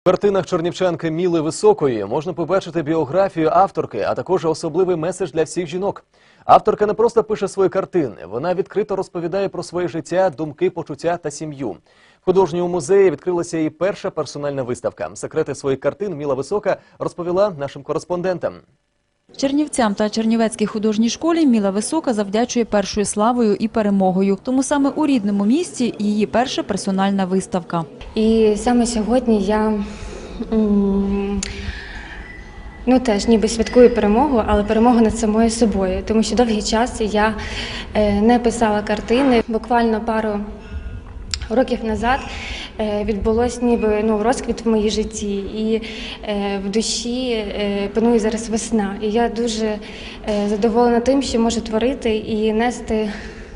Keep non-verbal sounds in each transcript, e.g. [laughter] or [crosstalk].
В картинах чернівчанки Міли Високої можна побачити біографію авторки, а також особливий меседж для всіх жінок. Авторка не просто пише свої картини, вона відкрито розповідає про своє життя, думки, почуття та сім'ю. В художньому музеї відкрилася її перша персональна виставка. Секрети своїх картин Міла Висока розповіла нашим кореспондентам. Чернівцям та Чернівецькій художній школі Міла Висока завдячує першою славою і перемогою. Тому саме у рідному місті її перша персональна виставка. І саме сьогодні я ну, теж ніби святкую перемогу, але перемогу над самою собою. Тому що довгий час я е, не писала картини. Буквально пару років назад відбулось ніби ну, розквіт в моїй житті. І е, в душі е, панує зараз весна. І я дуже е, задоволена тим, що можу творити і нести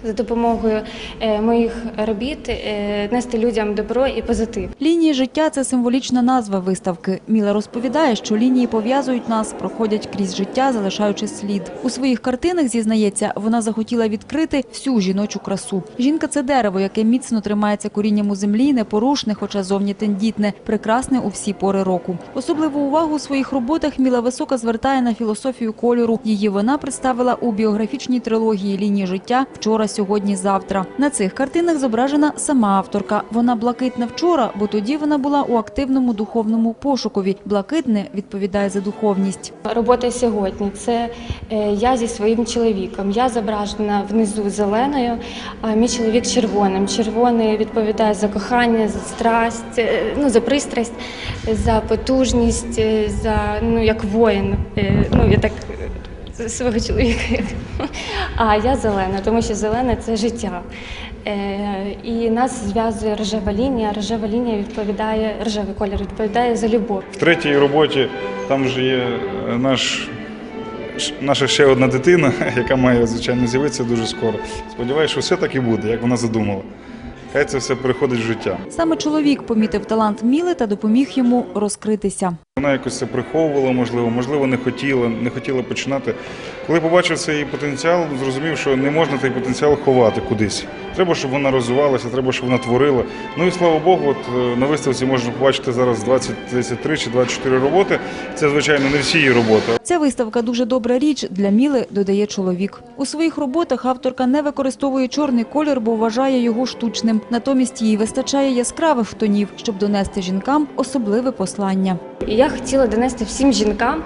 за допомогою е, моїх робіт, е, нести людям добро і позитив. Лінії життя це символічна назва виставки. Міла розповідає, що лінії пов'язують нас, проходять крізь життя, залишаючи слід. У своїх картинах зізнається, вона захотіла відкрити всю жіночу красу. Жінка це дерево, яке міцно тримається корінням у землі, непорушне, хоча зовні тендітне, прекрасне у всі пори року. Особливу увагу у своїх роботах Міла Висока звертає на філософію кольору. Її вона представила у біографічній трилогії лінії життя вчора, сьогодні, завтра. На цих картинах зображена сама авторка. Вона блакитна вчора, бо тоді вона була у активному духовному пошукові. Блакитне відповідає за духовність. Робота сьогодні це е, я зі своїм чоловіком. Я зображена внизу зеленою, а мій чоловік червоним. Червоний відповідає за кохання, за страсть, е, ну за пристрасть, за потужність, е, за ну як воїн. Ну я так свого чоловіка. [laughs] А я зелена, тому що зелене це життя. Е, І нас зв'язує рожева лінія. Рожева лінія відповідає, рожевий колір відповідає за любов. В третій роботі там вже є е, наш, наша ще одна дитина, [laughs] яка має, звичайно, з'явитися дуже скоро. Сподіваюся, що все так і буде, як вона задумала. Хай це все переходить в життя. Саме чоловік помітив талант Міли та допоміг йому розкритися. Вона якось це приховувала, можливо, можливо, не хотіла, не хотіла починати. Коли побачив цей потенціал, зрозумів, що не можна цей потенціал ховати кудись. Треба, щоб вона розвивалася, треба, щоб вона творила. Ну і слава Богу, от е, на виставці можна побачити зараз 20, 33 чи 24 роботи. Це, звичайно, не всі її роботи. Ця виставка дуже добра річ для Міли, додає чоловік. У своїх роботах авторка не використовує чорний колір, бо вважає його штучним. Натомість їй вистачає яскравих тонів, щоб донести жінкам особливе послання. І я хотіла донести всім жінкам,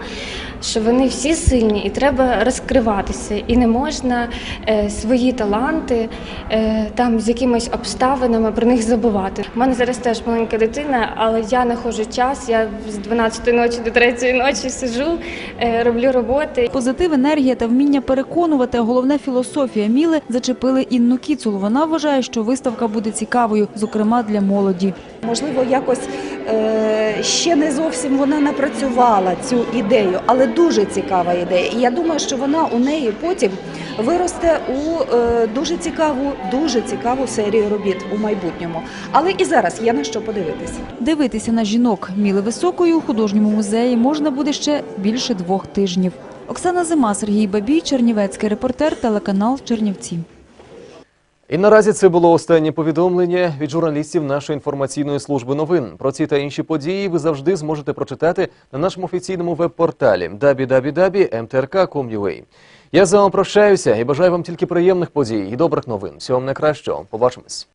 що вони всі сильні і треба розкриватися. І не можна е, свої таланти е, там з якимись обставинами про них забувати. У мене зараз теж маленька дитина, але я знаходжу час. Я з 12 ночі до 3 ночі сижу, е, роблю роботи. Позитив, енергія та вміння переконувати, головне філософія Міли зачепили Інну Кіцул. Вона вважає, що виставка буде цікавою, зокрема для молоді. Можливо, якось ще не зовсім вона напрацювала цю ідею, але дуже цікава ідея. І я думаю, що вона у неї потім виросте у е, дуже цікаву, дуже цікаву серію робіт у майбутньому. Але і зараз є на що подивитися. Дивитися на жінок Міли Високої у художньому музеї можна буде ще більше двох тижнів. Оксана Зима, Сергій Бабій, Чернівецький репортер, телеканал Чернівці. І наразі це було останнє повідомлення від журналістів нашої інформаційної служби новин. Про ці та інші події ви завжди зможете прочитати на нашому офіційному веб-порталі www.mtrk.com.ua. Я з вами прощаюся і бажаю вам тільки приємних подій і добрих новин. Всього вам найкращого. Побачимось.